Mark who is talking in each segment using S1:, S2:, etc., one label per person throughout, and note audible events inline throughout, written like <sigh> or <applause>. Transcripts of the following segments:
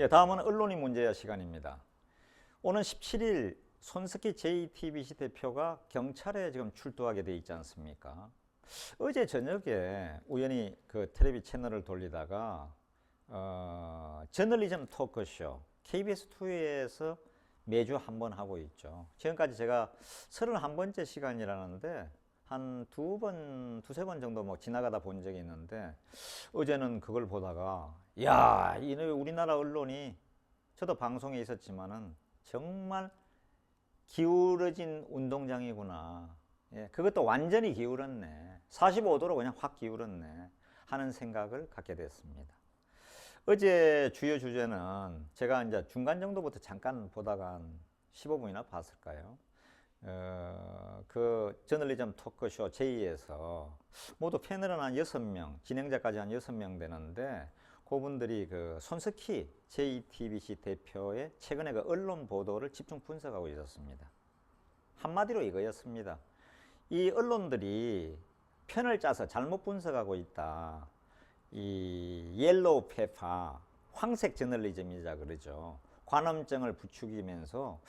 S1: 예, 다음은 언론이 문제야 시간입니다. 오는 17일 손석희 JTBC 대표가 경찰에 지금 출두하게 돼 있지 않습니까? 어제 저녁에 우연히 그 텔레비 채널을 돌리다가 어, 저널리즘 토크쇼 KBS2에서 매주 한 번 하고 있죠. 지금까지 제가 31번째 시간이라는데 한 두 번, 두세 번 정도 뭐 지나가다 본 적이 있는데 어제는 그걸 보다가 야, 이 우리나라 언론이 저도 방송에 있었지만은 정말 기울어진 운동장이구나. 예, 그것도 완전히 기울었네. 45도로 그냥 확 기울었네. 하는 생각을 갖게 됐습니다. 어제 주요 주제는 제가 이제 중간 정도부터 잠깐 보다가 한 15분이나 봤을까요? 어, 그 저널리즘 토크쇼 제2에서 모두 패널은 한 6명, 진행자까지 한 6명 되는데 그분들이 그 손석희 JTBC 대표의 최근에 그 언론 보도를 집중 분석하고 있었습니다. 한마디로 이거였습니다. 이 언론들이 편을 짜서 잘못 분석하고 있다. 이 옐로우 페파, 황색 저널리즘이자 그러죠. 관음증을 부추기면서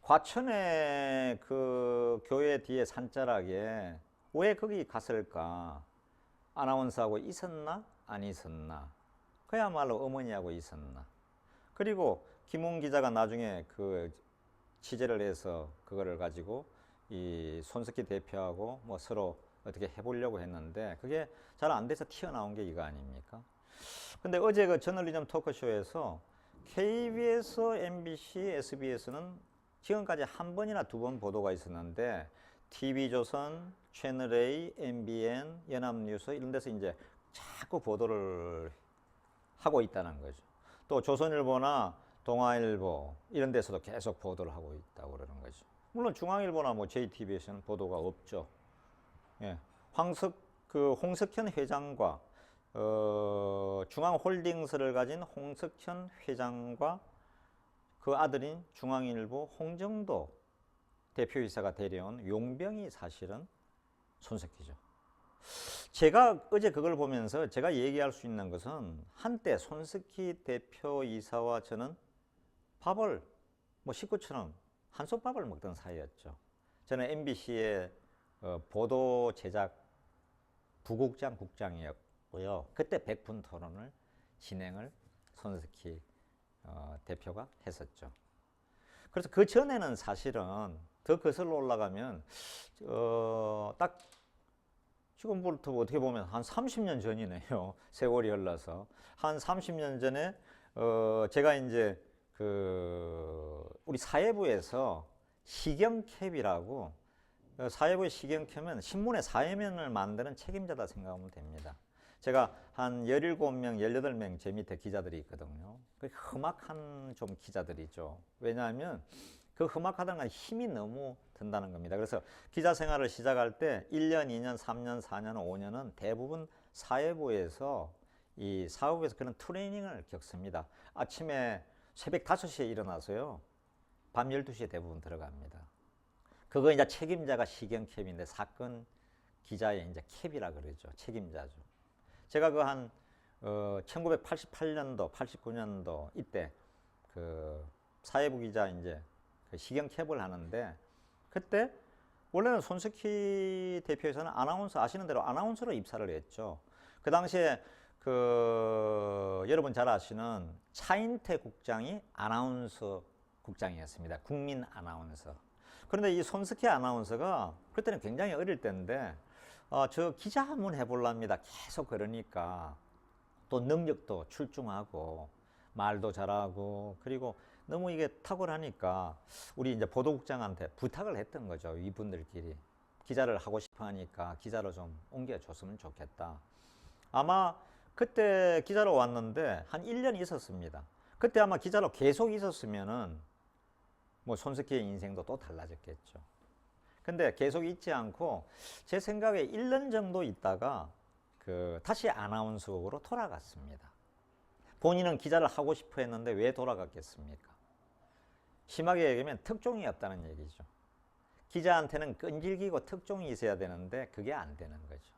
S1: 과천의 그 교회 뒤에 산자락에 왜 거기 갔을까? 아나운서하고 있었나? 안 있었나? 그야말로 어머니하고 있었나? 그리고 김웅 기자가 나중에 그 취재를 해서 그거를 가지고 이 손석희 대표하고 뭐 서로 어떻게 해보려고 했는데 그게 잘 안 돼서 튀어나온 게 이거 아닙니까? 근데 어제 그 저널리즘 토크쇼에서 KBS, MBC, SBS는 지금까지 한 번이나 두 번 보도가 있었는데 TV조선, 채널A, MBN, 연합뉴스 이런 데서 이제 자꾸 보도를 하고 있다는 거죠. 또 조선일보나 동아일보 이런 데서도 계속 보도를 하고 있다고 그러는 거죠. 물론 중앙일보나 뭐 JTBC는 보도가 없죠. 예. 황석 그 홍석현 회장과 어, 중앙홀딩스를 가진 홍석현 회장과 그 아들인 중앙일보 홍정도 대표이사가 데려온 용병이 사실은 손석희죠. 제가 어제 그걸 보면서 제가 얘기할 수 있는 것은 한때 손석희 대표이사와 저는 밥을 뭐 식구처럼 한솥밥을 먹던 사이였죠. 저는 MBC의 어, 보도 제작 부국장 국장이었고요. 그때 백분 토론을 진행을 손석희 어, 대표가 했었죠. 그래서 그 전에는 사실은 더 거슬러 올라가면 어, 딱 지금부터 어떻게 보면 한 30년 전이네요. <laughs> 세월이 흘러서 한 30년 전에 어, 제가 이제 그 우리 사회부에서 시경캡이라고 어, 사회부의 시경캡은 신문의 사회면을 만드는 책임자다 생각하면 됩니다. 제가 한 17명, 18명 제 밑에 기자들이 있거든요. 그 험악한 좀 기자들이죠. 왜냐하면 그 험악하다는 건 힘이 너무 든다는 겁니다. 그래서 기자 생활을 시작할 때 1년, 2년, 3년, 4년, 5년은 대부분 사회부에서 이 사업에서 그런 트레이닝을 겪습니다. 아침에 새벽 5시에 일어나서요. 밤 12시에 대부분 들어갑니다. 그거 이제 책임자가 시경캡인데 사건 기자의 이제 캡이라 그러죠. 책임자죠. 제가 그한 어, 1988년도, 89년도 이때 그 사회부 기자 이제 그 시경 캡을 하는데 그때 원래는 손석희 대표에서는 아나운서 아시는 대로 아나운서로 입사를 했죠. 그 당시에 그 여러분 잘 아시는 차인태 국장이 아나운서 국장이었습니다. 국민 아나운서. 그런데 이 손석희 아나운서가 그때는 굉장히 어릴 때인데 어, 저 기자 한번 해볼랍니다. 계속 그러니까 또 능력도 출중하고 말도 잘하고 그리고 너무 이게 탁월하니까 우리 이제 보도국장한테 부탁을 했던 거죠. 이분들끼리 기자를 하고 싶어 하니까 기자로 좀 옮겨줬으면 좋겠다. 아마 그때 기자로 왔는데 한 1년 있었습니다. 그때 아마 기자로 계속 있었으면은 뭐 손석희의 인생도 또 달라졌겠죠. 근데 계속 있지 않고 제 생각에 1년 정도 있다가 그 다시 아나운서국으로 돌아갔습니다. 본인은 기자를 하고 싶어 했는데 왜 돌아갔겠습니까? 심하게 얘기하면 특종이 없다는 얘기죠. 기자한테는 끈질기고 특종이 있어야 되는데 그게 안 되는 거죠.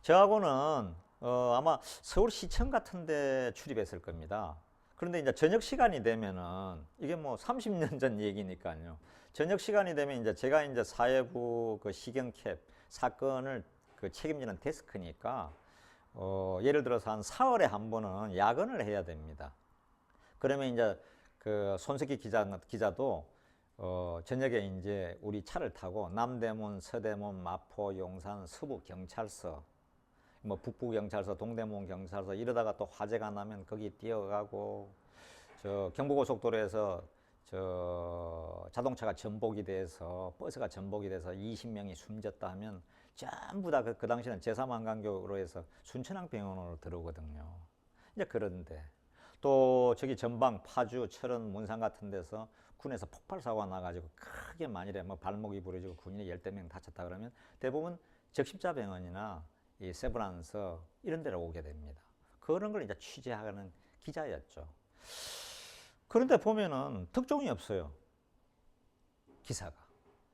S1: 저하고는 어, 아마 서울시청 같은 데 출입했을 겁니다. 그런데 이제 저녁 시간이 되면은 이게 뭐 30년 전 얘기니까요. 저녁 시간이 되면 이제 제가 이제 사회부 그 시경캡 사건을 그 책임지는 데스크니까 어, 예를 들어서 한 사흘에 한 번은 야근을 해야 됩니다. 그러면 이제 그 손석희 기자 기자도 어, 저녁에 이제 우리 차를 타고 남대문, 서대문, 마포, 용산, 서부 경찰서, 뭐 북부 경찰서, 동대문 경찰서 이러다가 또 화재가 나면 거기 뛰어가고 저 경부고속도로에서 저 자동차가 전복이 돼서 버스가 전복이 돼서 20명이 숨졌다 하면 전부 다그 당시에는 제3한강교로 해서 순천향병원으로 들어오거든요. 이제 그런데 또 저기 전방 파주, 철원, 문산 같은 데서 군에서 폭발 사고가 나가지고 크게 만일에 뭐 발목이 부러지고 군인이 열대 명 다쳤다 그러면 대부분 적십자 병원이나 이 세브란스 이런 데로 오게 됩니다. 그런 걸 이제 취재하는 기자였죠. 그런데 보면은 특종이 없어요. 기사가.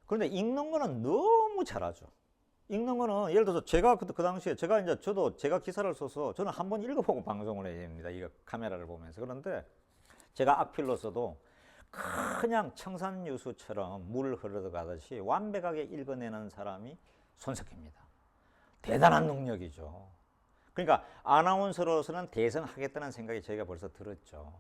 S1: 그런데 읽는 거는 너무 잘하죠. 읽는 거는 예를 들어서 제가 그, 그 당시에 제가 이제 저도 제가 기사를 써서 저는 한 번 읽어보고 방송을 해야 됩니다. 이거 카메라를 보면서. 그런데 제가 악필로서도 그냥 청산 유수처럼 물 흐르가듯이 완벽하게 읽어내는 사람이 손석희입니다. 대단한 능력이죠. 그러니까 아나운서로서는 대성하겠다는 생각이 저희가 벌써 들었죠.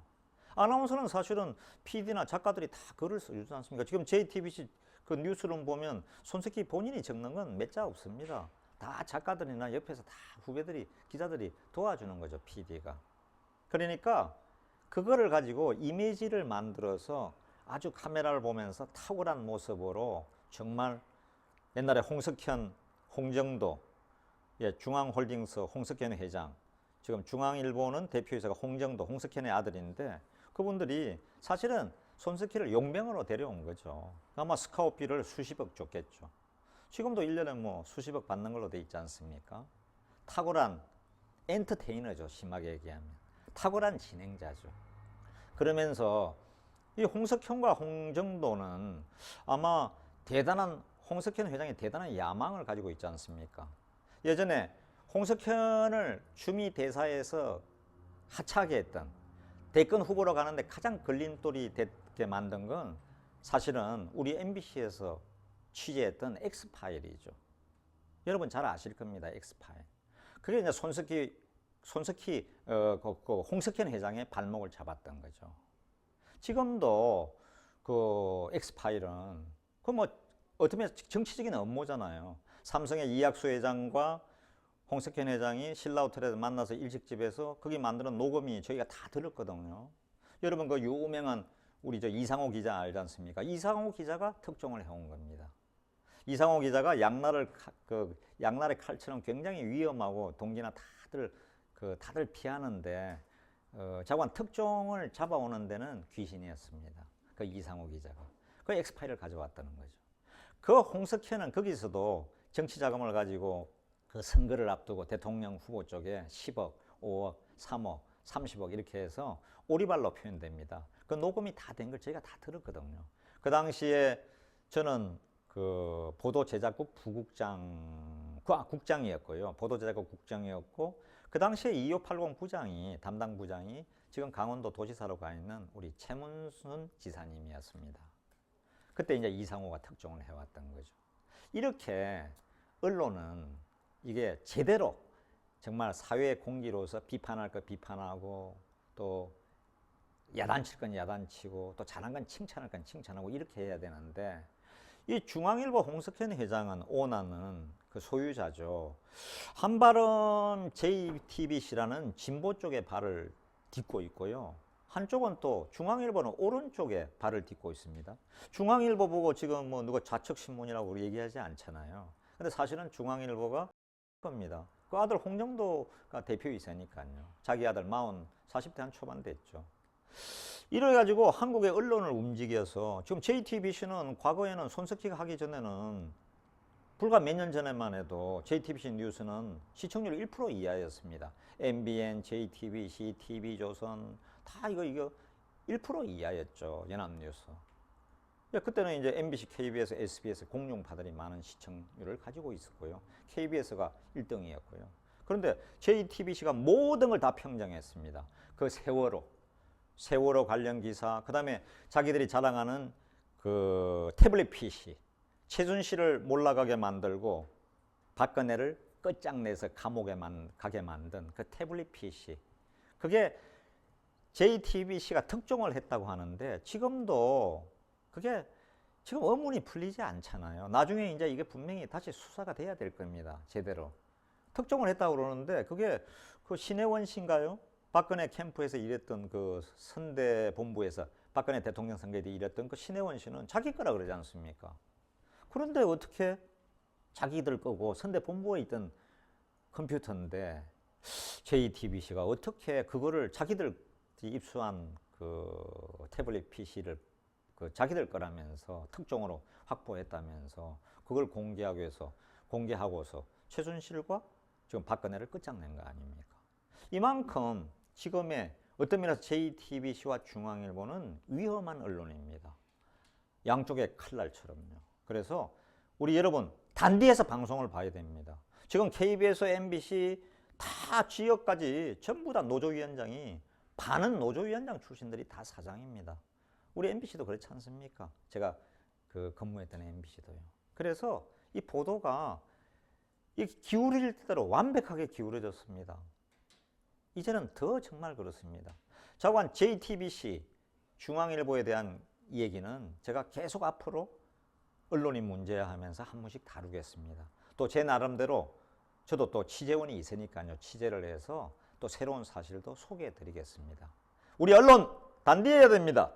S1: 아나운서는 사실은 PD나 작가들이 다 글을 써주지 않습니까? 지금 JTBC 그 뉴스룸 보면 손석희 본인이 적는 건 몇 자 없습니다. 다 작가들이나 옆에서 다 후배들이 기자들이 도와주는 거죠, PD가. 그러니까 그거를 가지고 이미지를 만들어서 아주 카메라를 보면서 탁월한 모습으로 정말 옛날에 홍석현, 홍정도, 예, 중앙홀딩스 홍석현 회장, 지금 중앙일보는 대표이사가 홍정도, 홍석현의 아들인데 그분들이 사실은 손석희를 용병으로 데려온 거죠. 아마 스카웃비를 수십억 줬겠죠. 지금도 1년에 뭐 수십억 받는 걸로 돼 있지 않습니까? 탁월한 엔터테이너죠, 심하게 얘기하면. 탁월한 진행자죠. 그러면서 이 홍석현과 홍정도는 아마 대단한 홍석현 회장이 대단한 야망을 가지고 있지 않습니까? 예전에 홍석현을 추미 대사에서 하차하게 했던 대권 후보로 가는데 가장 걸림돌이 되게 만든 건 사실은 우리 MBC에서 취재했던 엑스파일이죠. 여러분 잘 아실 겁니다. 엑스파일. 그게 이제 손석희 손석희 어, 그, 그 홍석현 회장의 발목을 잡았던 거죠. 지금도 그 엑스파일은 그 뭐 어떻게 정치적인 업무잖아요. 삼성의 이학수 회장과 홍석현 회장이 신라 호텔에서 만나서 일식집에서 거기 만드는 녹음이 저희가 다 들었거든요. 여러분 그 유명한 우리 저 이상호 기자 알지 않습니까? 이상호 기자가 특종을 해온 겁니다. 이상호 기자가 양날을 그 양날의 칼처럼 굉장히 위험하고 동기나 다들 그 다들 피하는데 어, 자관 특종을 잡아오는 데는 귀신이었습니다. 그 이상호 기자가 그 엑스파일을 가져왔다는 거죠. 그 홍석현은 거기서도 정치 자금을 가지고 그 선거를 앞두고 대통령 후보 쪽에 10억, 5억, 3억, 30억 이렇게 해서 오리발로 표현됩니다. 그 녹음이 다 된 걸 저희가 다 들었거든요. 그 당시에 저는 그 보도 제작국 부국장, 아, 국장이었고요. 보도 제작국 국장이었고 그 당시에 2580 부장이 담당 부장이 지금 강원도 도지사로 가 있는 우리 최문순 지사님이었습니다. 그때 이제 이상호가 특종을 해왔던 거죠. 이렇게 언론은 이게 제대로 정말 사회 공기로서 비판할 거 비판하고 또 야단칠 건 야단치고 또 잘한 건 칭찬할 건 칭찬하고 이렇게 해야 되는데 이 중앙일보 홍석현 회장은 오나는 그 소유자죠. 한 발은 JTBC라는 진보 쪽에 발을 딛고 있고요. 한쪽은 또 중앙일보는 오른쪽에 발을 딛고 있습니다. 중앙일보 보고 지금 뭐 누가 좌측 신문이라고 우리 얘기하지 않잖아요. 근데 사실은 중앙일보가 겁니다. 그 아들 홍정도가 대표이사니까요. 자기 아들 마흔 40대 한 초반 됐죠. 이래 가지고 한국의 언론을 움직여서 지금 JTBC는 과거에는 손석희가 하기 전에는 불과 몇 년 전에만 해도 JTBC 뉴스는 시청률 1% 이하였습니다. MBN, JTBC, TV조선 다 이거 이거 1% 이하였죠. 연합뉴스. 예, 그때는 이제 MBC, KBS, SBS 공룡파들이 많은 시청률을 가지고 있었고요. KBS가 1등이었고요. 그런데 JTBC가 모든 걸 다 평정했습니다. 그 세월호, 세월호 관련 기사, 그 다음에 자기들이 자랑하는 그 태블릿 PC, 최순실을 몰락하게 만들고 박근혜를 끝장내서 감옥에 만, 가게 만든 그 태블릿 PC. 그게 JTBC가 특종을 했다고 하는데 지금도 그게 지금 의문이 풀리지 않잖아요. 나중에 이제 이게 분명히 다시 수사가 돼야 될 겁니다. 제대로. 특종을 했다고 그러는데 그게 그 신혜원 씨인가요? 박근혜 캠프에서 일했던 그 선대 본부에서 박근혜 대통령 선거에 대해 일했던 그 신혜원 씨는 자기 거라 그러지 않습니까? 그런데 어떻게 자기들 거고 선대 본부에 있던 컴퓨터인데 JTBC가 어떻게 그거를 자기들 입수한 그 태블릿 PC를 그 자기들 거라면서 특종으로 확보했다면서 그걸 공개하기 위해서 공개하고서 최순실과 지금 박근혜를 끝장낸 거 아닙니까? 이만큼 지금의 어떤 면에서 JTBC와 중앙일보는 위험한 언론입니다. 양쪽의 칼날처럼요. 그래서 우리 여러분 단디에서 방송을 봐야 됩니다. 지금 KBS, MBC 다 지역까지 전부 다 노조위원장이 반은 노조위원장 출신들이 다 사장입니다. 우리 MBC도 그렇지 않습니까? 제가 그 근무했던 MBC도요. 그래서 이 보도가 이 기울일 대로 완벽하게 기울어졌습니다. 이제는 더 정말 그렇습니다. 자관 JTBC 중앙일보에 대한 얘기는 제가 계속 앞으로 언론이 문제야 하면서 한 번씩 다루겠습니다. 또 제 나름대로 저도 또 취재원이 있으니까요. 취재를 해서 또 새로운 사실도 소개해 드리겠습니다. 우리 언론 단디해야 됩니다.